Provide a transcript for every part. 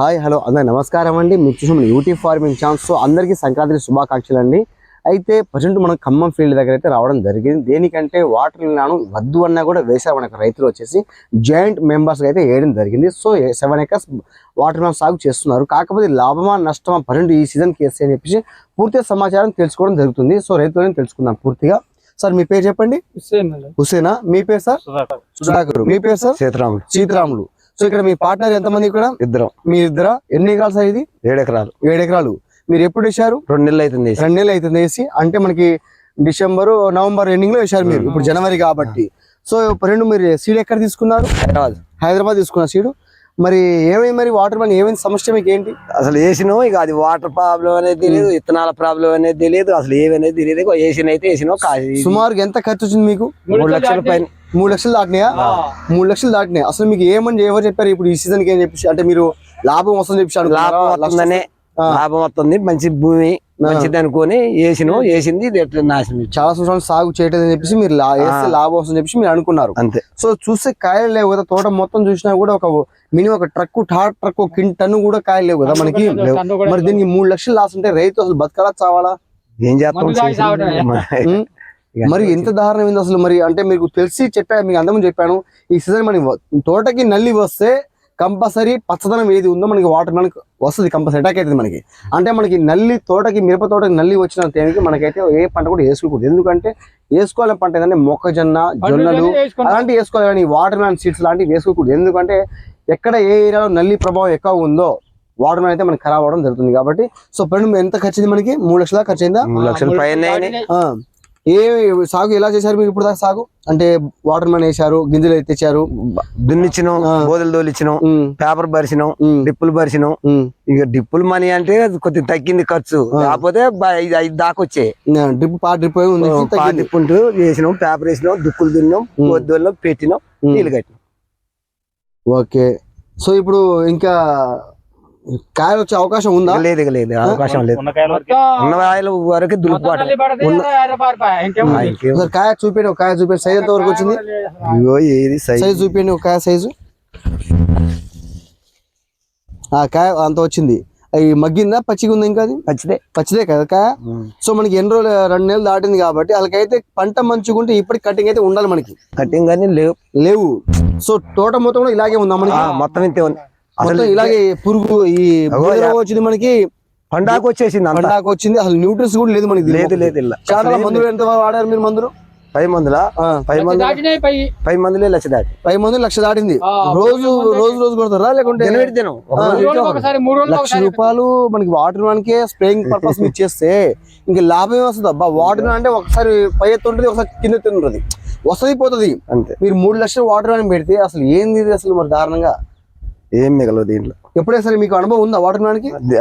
Hi hello అందరికి నమస్కారం అండి. మీకు చూసిన యూట్యూబ్ ఫార్మింగ్ ఛాన్స్ సో అందరికీ సంక్రాంతి శుభాకాంక్షలు అండి అయితే ప్రజెంట్ మనం ఖమ్మం ఫీల్డ్ దగ్గర అయితే రావడం జరిగింది. దేనికంటే వాటర్ నాను వద్దు అన్నా కూడా వేసారు మనకు రైతులు వచ్చేసి. జాయింట్ మెంబర్స్ అయితే వేయడం జరిగింది. So seven acres watermelon సాగు చేస్తున్నారు. కాకపోతే లాభమా నష్టమా ప్రజెంట్ ఈ సీజన్ కేసు అని చెప్పేసి పూర్తిగా సమాచారం తెలుసుకోవడం జరుగుతుంది. సో రైతులను తెలుసుకుందాం పూర్తిగా. సార్ మీ పేరు చెప్పండి? హుసేనా మీ పేరు సార్? సుధాకర్. మీ పేరు సార్? సీతారాములు. సీతారాములు. సో ఇక్కడ మీ పార్ట్నర్ ఎంతమంది ఇక్కడ? ఇద్దరం. మీ ఇద్దర? ఎన్ని ఎకరాలు సార్ ఇది? ఏడు ఎకరాలు ఏడు ఎకరాలు మీరు ఎప్పుడు వేశారు? రెండు నెలలు అవుతుంది వేసి. రెండు నెలలు అవుతుంది వేసి అంటే మనకి డిసెంబర్ నవంబర్ ఎండింగ్లో వేశారు మీరు. ఇప్పుడు జనవరి కాబట్టి. సో రెండు మీరు సీడ్ ఎక్కడ తీసుకున్నారు? హైదరాబాద్. హైదరాబాద్ తీసుకున్నారు సీడ్ మరి ఏమైంది మరి వాటర్ మన ఏమైంది? సమస్య మీకు ఏంటి? అసలు వేసినాం ఇక అది వాటర్ ప్రాబ్లం అనేది తెలియదు విత్తనాల ప్రాబ్లం అనేది తెలియదు అసలు ఏమనేది తెలియదు. వేసిన అయితే వేసినాం సుమారుగా ఎంత ఖర్చు వచ్చింది మీకు? మూడు లక్షల పైన మూడు లక్షలు దాటినాయా? మూడు లక్షలు దాటినాయి? అసలు మీకు ఏమని ఎవరు చెప్పారు? ఇప్పుడు ఈ సీజన్కి ఏం చెప్పేసి అంటే మీరు లాభం వస్తుంది అనుకున్నారా? లాభం వస్తుందనే. లాభం వస్తుంది మంచి భూమి మంచిది అనుకొని వేసినాం వేసింది నాశనం. చాలా సంవత్సరాలు సాగు చేయటం అని చెప్పేసి మీరు లా- వేస్తే లాభం వస్తుంది చెప్పేసి మీరు అనుకున్నారు. అంతే. సో చూస్తే కాయలు లేవు కదా తోట మొత్తం చూసినా కూడా ఒక మినిమం ఒక ట్రక్ టార్ ట్రక్ ఒక కింట టన్ను కూడా కాయలు లేవు కదా మనకి. మరి దీనికి మూడు లక్షలు లాస్ ఉంటే రైతు అసలు బతకాలా చావాలా? ఏం చేస్తాం? మరి ఎంత దారుణం ఏంది అసలు మరి? అంటే మీకు తెలిసి చెప్పాను మీకు అందరం చెప్పాను ఈ సీజన్ మనకి తోటకి నల్లి వస్తే కంపల్సరీ పచ్చదనం ఏది ఉందో మనకి వాటర్ మనకి వస్తుంది కంపల్సరీ అటాక్ అవుతుంది మనకి. అంటే మనకి నల్లి తోటకి మిరప తోటకి నల్లి వచ్చిన తేనికి మనకైతే ఏ పంట కూడా వేసుకోకూడదు. ఎందుకంటే వేసుకోవాలని పంట ఏంటంటే మొక్కజొన్న జొన్నలు అలాంటివి వేసుకోవాలి కానీ వాటర్ మ్యాన్ సీడ్స్ లాంటివి వేసుకోకూడదు. ఎందుకంటే ఎక్కడ ఏ ఏరియాలో నల్లి ప్రభావం ఎక్కువ ఉందో వాటర్ మ్యాన్ అయితే మనకి ఖరాబ్ అవడం జరుగుతుంది కాబట్టి సో ప్రతి ఎంత ఖర్చు మనకి? మూడు లక్షల ఖర్చు అయిందా? మూడు లక్షల పైన. ఏ సాగు ఎలా చేశారు మీరు ఇప్పుడు దాకా సాగు? అంటే వాటర్ మ్యాన్ వేశారు గింజలు తెచ్చారు. దున్నిచ్చినాం. బోదలు తోలిచ్చినాం పేపర్ పరిచినాం డిప్పులు పరిచినాం. ఇక డిప్పులు మనీ అంటే కొద్దిగా తగ్గింది ఖర్చు. కాకపోతే ఐదు ఐదు దాకా వచ్చాయి. నా డ్రిప్ పా డ్రిప్ తగ్గింది. పాటిప్పుంటూ వేసినాం పేపర్ వేసినాం దుక్కులు దున్నాం గొద్దుల్లో పెట్టినాం. నీళ్ళు కట్టినాం. ఓకే. సో ఇప్పుడు ఇంకా కాయలు వచ్చే అవకాశం ఉందా? లేదు లేదు అవకాశం లేదు. ఉన్న వాయిల వరకు దులుపుబాటు. కాయ చూపించండి ఒక కాయ చూపించండి సైజ్ ఎంత వరకు వచ్చింది? ఏది సైజ్? చూపించండి ఒక కాయ సైజు. ఆ కాయ అంత వచ్చింది. అవి మగ్గిందా? పచ్చిగా ఉంది ఇంకా అది? వచ్చితే పచ్చిదే కదా కాయ? సో మనకి ఎన్ని రోజులు రెండు నెలలు దాటింది కాబట్టి వాళ్ళకైతే పంట మంచుకుంటే ఇప్పటికి కటింగ్ అయితే ఉండాలి మనకి. కటింగ్ కానీ లేవు. లేవు. సో తోట మొత్తం కూడా ఇలాగే ఉందా మనకి? ఆ, మొత్తం ఇంతే ఉంది. అసలు ఇలాగే పురుగు ఈ వచ్చింది మనకి. పండాకు వచ్చేసింది అంతా. పండాకు వచ్చింది. అసలు న్యూట్రిన్స్ కూడా లేదు మనకి లేదు లేదు ఇలా చాలా మందులు ఎంత వాడారు మీరు మందులు? పది మందుల? ఆ, పది మంది పది మందులే లక్ష దాటి. పది మందులు లక్ష దాటింది. రోజు రోజు రోజు కొడతారా లేకుంటే? లక్ష రూపాయలు మనకి వాటర్ మనకి స్ప్రేయింగ్ పర్పస్ మీరు చేస్తే ఇంకా లాభం వస్తుంది. అబ్బా వాటర్ అంటే ఒకసారి పై ఎత్తు ఉంటుంది ఒకసారి కింద ఎత్తు ఉంటుంది. వస్తుంది పోతుంది. అంతే. మీరు మూడు లక్షలు వాటర్ మ్యాన్ పెడితే అసలు ఏంది అసలు మరి దారుణంగా? ఏం మిగలదు దీంట్లో. ఎప్పుడే సరే మీకు అనుభవం ఉందా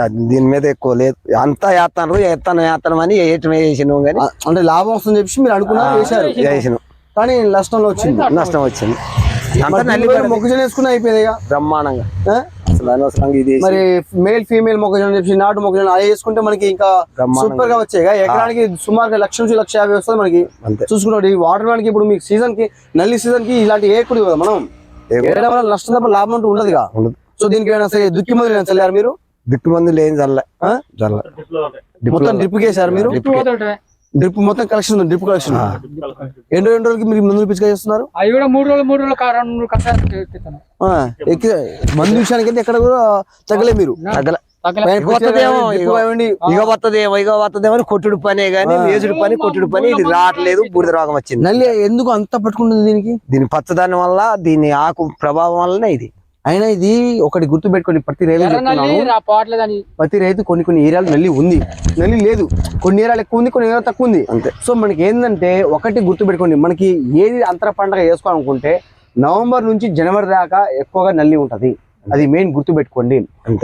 అది దీని మీద ఎక్కువ లేదు. అంతా వేస్తాను ఎత్తాను వేస్తాను అని వేయటం వేసినాం కానీ అంటే లాభం వస్తుందని చెప్పి మీరు అనుకున్నారు వేశారు వేసినాం కానీ నష్టంలో వచ్చింది. నష్టం వచ్చింది. మొక్కజొన్న వేసుకుని అయిపోయింది. బ్రహ్మాండంగా. మరి మేల్ ఫీమేల్ మొక్కజొన్న చెప్పి నాటు మొక్కజొన్న అవి వేసుకుంటే మనకి ఇంకా. సూపర్గా వచ్చాయి. ఎకరానికి సుమారుగా లక్ష నుంచి లక్ష యాభై వస్తుంది మనకి. చూసుకున్నాడు ఈ వాటర్ ఇప్పుడు మీకు సీజన్కి నల్లి సీజన్కి ఇలాంటి వేయకూడదు కదా మనం. ఏ- వల్ల నష్టం తప్ప లాభం అంటూ ఉండదు ఉండదు. సో దీనికి ఏమైనా సరే దుక్కి మందులు చల్లారు మీరు? దిక్కు మందు లేని జల్ల ఆ? జల్ల మొత్తం డ్రిప్ వేసారు మీరు? డ్రిప్ మొత్తం కలెక్షన్ ఉంది డ్రిప్ కలెక్షన్. ఎన్ని రెండు రోజులకి మీరు మందులు పిచ్చిగా చేస్తున్నారు? అవి కూడా మూడు రోజులు మూడు రోజులు కా- రెండు మూడు కష్టాలు ఎత్తుతాను ఆ, ఎక్కి మందు విషయానికి అయితే ఎక్కడ కూడా తగ్గలే మీరు. తగ్గల. డ్రిప్ ఇగో. వత్తదేమో అని కొట్టుడు పనే గానీ వేసుడు పని కొట్టుడు పని ఇది రావట్లేదు బూడిద రోగం వచ్చింది. నల్లి ఎందుకు అంత పట్టుకుంటుంది దీనికి? దీని పచ్చదనం వల్ల దీని ఆకు ప్రభావం వల్లనే ఇది. అయినా ఇది ఒకటి గుర్తు పెట్టుకోండి ప్రతి రైతు ప్రతి రైతు కొన్ని కొన్ని ఏరియాలు నల్లి ఉంది. నల్లి లేదు. కొన్ని ఏరియాలు ఎక్కువ ఉంది కొన్ని ఏరియాలు తక్కువ ఉంది. అంతే. సో మనకి ఏంటంటే ఒకటి గుర్తు పెట్టుకోండి మనకి ఏది అంతర పండగ వేసుకోవాలనుకుంటే నవంబర్ నుంచి జనవరి దాకా ఎక్కువగా నల్లి ఉంటది. అది మెయిన్ గుర్తు పెట్టుకోండి.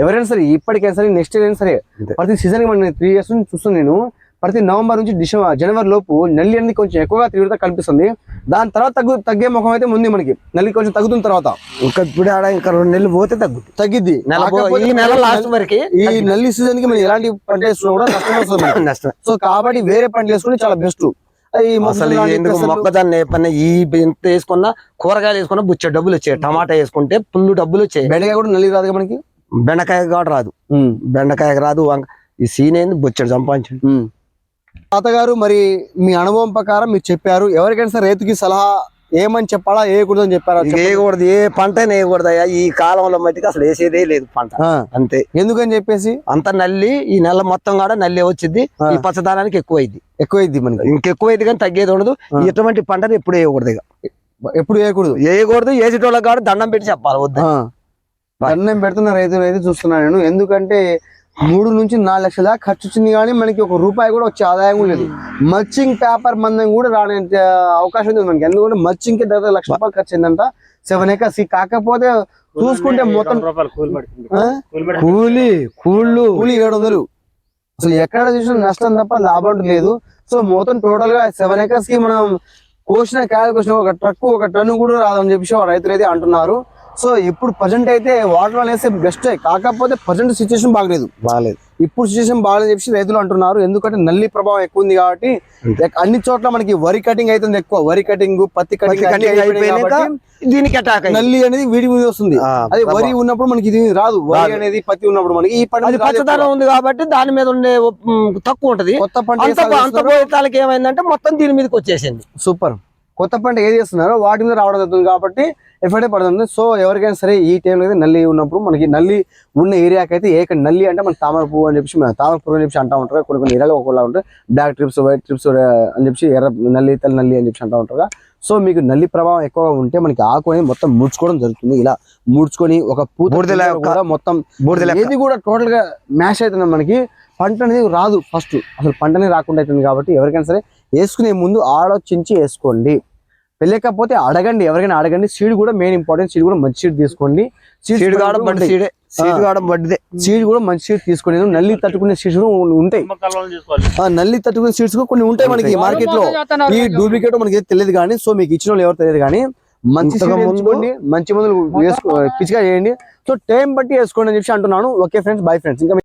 ఎవరైనా సరే ఇప్పటికైనా సరే నెక్స్ట్ ఇయర్ అయినా సరే. ప్రతి సీజన్ మనం త్రీ ఇయర్స్ నుంచి చూస్తాను నేను ప్రతి నవంబర్ నుంచి డిసెంబర్ జనవరి లోపు నల్లి అనేది కొంచెం ఎక్కువగా తీవ్రత కనిపిస్తుంది దాని తర్వాత తగ్గు తగ్గే ముఖం అయితే ఉంది మనకి. నల్లి కొంచెం తగ్గుతున్న తర్వాత. ఇంకా ఇప్పుడు ఆడ ఇంకా రెండు నెలలు పోతే తగ్గుతుంది తగ్గిద్ది. ఈ నెల లాస్ట్ వరకు ఈ నల్లి సీజన్కి మనం ఎలాంటి పంట వేసుకున్నా కూడా నష్టం సో కాబట్టి వేరే పంటలు వేసుకుని చాలా బెస్ట్ అసలు ఎందుకు మొక్కదాన్ని వేపన్నా ఈ ఇంత వేసుకున్నా కూరగాయలు వేసుకున్నా బుచ్చ డబ్బులు వచ్చాయి. టమాటా వేసుకుంటే ఫుల్ డబ్బులు వచ్చాయి. బెండకాయ కూడా నల్లి రాదు మనకి? బెండకాయ కూడా రాదు. ఉమ్, బెండకాయకు రాదు. ఈ సీన్ ఏంది? బొచ్చడు సంపాదించండి. తాతగారు మరి మీ అనుభవం ప్రకారం మీరు చెప్పారు. ఎవరికైనా సరే రైతుకి సలహా ఏమని చెప్పాలా? వేయకూడదు అని చెప్పారా వేయకూడదు ఏ పంట వేయకూడదు అయ్యా. ఈ కాలంలో మట్టికి అసలు వేసేదే లేదు పంట. అంతే. ఎందుకని చెప్పేసి? అంత నల్లి ఈ నెల మొత్తం కూడా నల్లి వచ్చింది. ఈ పచ్చదనానికి ఎక్కువ అయింది ఎక్కువైద్ది మనకి. ఇంకెక్కువ అయింది కానీ తగ్గేది ఉండదు. ఆ. ఇటువంటి పంటను ఎప్పుడు వేయకూడదు ఇక. ఎప్పుడు వేయకూడదు? వేయకూడదు వేసేటోళ్ళకి కూడా దండం పెట్టి చెప్పాలి వద్దు. దండం పెడుతున్న రైతులు అయితే చూస్తున్నాను నేను. ఎందుకంటే మూడు నుంచి నాలుగు లక్షల దాకా ఖర్చు వచ్చింది కానీ మనకి ఒక రూపాయి కూడా వచ్చే ఆదాయం లేదు మల్చింగ్ పేపర్ మందం కూడా రాని అవకాశం ఉంది మనకి. ఎందుకంటే మల్చింగ్కి దగ్గర లక్ష రూపాయలు ఖర్చు అయిందంట. Seven acres. కాకపోతే చూసుకుంటే మొత్తం ఆ? కూలి కూళ్ళు. కూలి ఏడు వందలు. అసలు ఎక్కడ చూసినా నష్టం తప్ప లాభం లేదు. సో మొత్తం టోటల్గా సెవెన్ ఎకర్స్కి మనం కోసిన కాయలు కోసిన ఒక ట్రక్ ఒక టన్ను కూడా రాదని చెప్పేసి రైతులు అయితే అంటున్నారు. సో ఇప్పుడు ప్రజెంట్ అయితే వాటర్ అనేసి బెస్ట్ కాకపోతే ప్రజెంట్ సిచ్యువేషన్ బాగలేదు. బాగాలేదు ఇప్పుడు సిచ్యువేషన్ బాగాలేదు చెప్పేసి రైతులు అంటున్నారు. ఎందుకంటే నల్లి ప్రభావం ఎక్కువ ఉంది కాబట్టి అన్ని చోట్ల మనకి వరి కటింగ్ అవుతుంది ఎక్కువ. వరి కటింగ్ పత్తి కటింగ్ దీనికి అటాక్. నల్లి అనేది వీడి మీద వస్తుంది. అది వరి. ఉన్నప్పుడు మనకి ఇది రాదు. వరి. అనేది పత్తి ఉన్నప్పుడు మనకి ఈ పంట. పచ్చదనం ఉంది కాబట్టి దాని మీద ఉండే తక్కువ ఉంటది. కొత్త పంట అంత పోయేతాలకి ఏమైందంటే మొత్తం దీని మీదకి వచ్చేసింది. సూపర్. కొత్త పంట ఏది చేస్తున్నారో వాటి మీద రావడం జరుగుతుంది కాబట్టి ఎఫెక్ట్ పడుతుంది. సో ఎవరికైనా సరే ఈ టైంలో అయితే నల్లి ఉన్నప్పుడు మనకి నల్లి ఉన్న ఏరియాకి అయితే ఏక నల్లి అంటే మన తామర పువ్వు అని చెప్పి తామర పువ్వు అని చెప్పి అంటా ఉంటారు. కొన్ని కొన్ని ఏరియాలో ఒకలా ఉంటాయి. బ్లాక్ ట్రిప్స్ వైట్ ట్రిప్స్ అని చెప్పి ఎర్ర నల్లి తెల్ల నల్లి అని చెప్పి అంటా ఉంటారు సో మీకు నల్లి ప్రభావం ఎక్కువగా ఉంటే మనకి ఆకు అనేది మొత్తం ముడుచుకోవడం జరుగుతుంది. ఇలా ముడుచుకొని ఒక పూత మొత్తం. ఏది కూడా టోటల్గా మ్యాష్ అవుతుంది మనకి పంట అనేది రాదు ఫస్ట్ అసలు పంటనే రాకుండా అవుతుంది కాబట్టి ఎవరికైనా సరే వేసుకునే ముందు ఆలోచించి వేసుకోండి. లేకపోతే అడగండి ఎవరికైనా అడగండి. సీడ్ కూడా మెయిన్ ఇంపార్టెంట్ సీడ్ కూడా మంచి సీడ్ తీసుకోండి. సీడ్ కావడం బండి సీడే. సీడ్ కావడం బండిదే సీడ్ కూడా మంచి సీడ్ తీసుకోండి. నల్లి తట్టుకునే సీడ్స్ ఉంటాయి. ఆ, నల్లి తట్టుకునే సీడ్స్ కూడా కొన్ని ఉంటాయి మనకి మార్కెట్లో ఈ డూప్లికేట్ మనకి ఏది తెలియదు కానీ సో మీకు ఇచ్చిన వాళ్ళు ఎవరు తెలియదు కానీ మంచి ఇంతకు seed ముందు- ఎంచుకోండి మంచి మందులు వేసుకో పిచ్చిగా చేయండి. సో టైం బట్టి వేసుకోండి అని చెప్పి అంటున్నాను. Okay friends. Bye friends. ఇంకా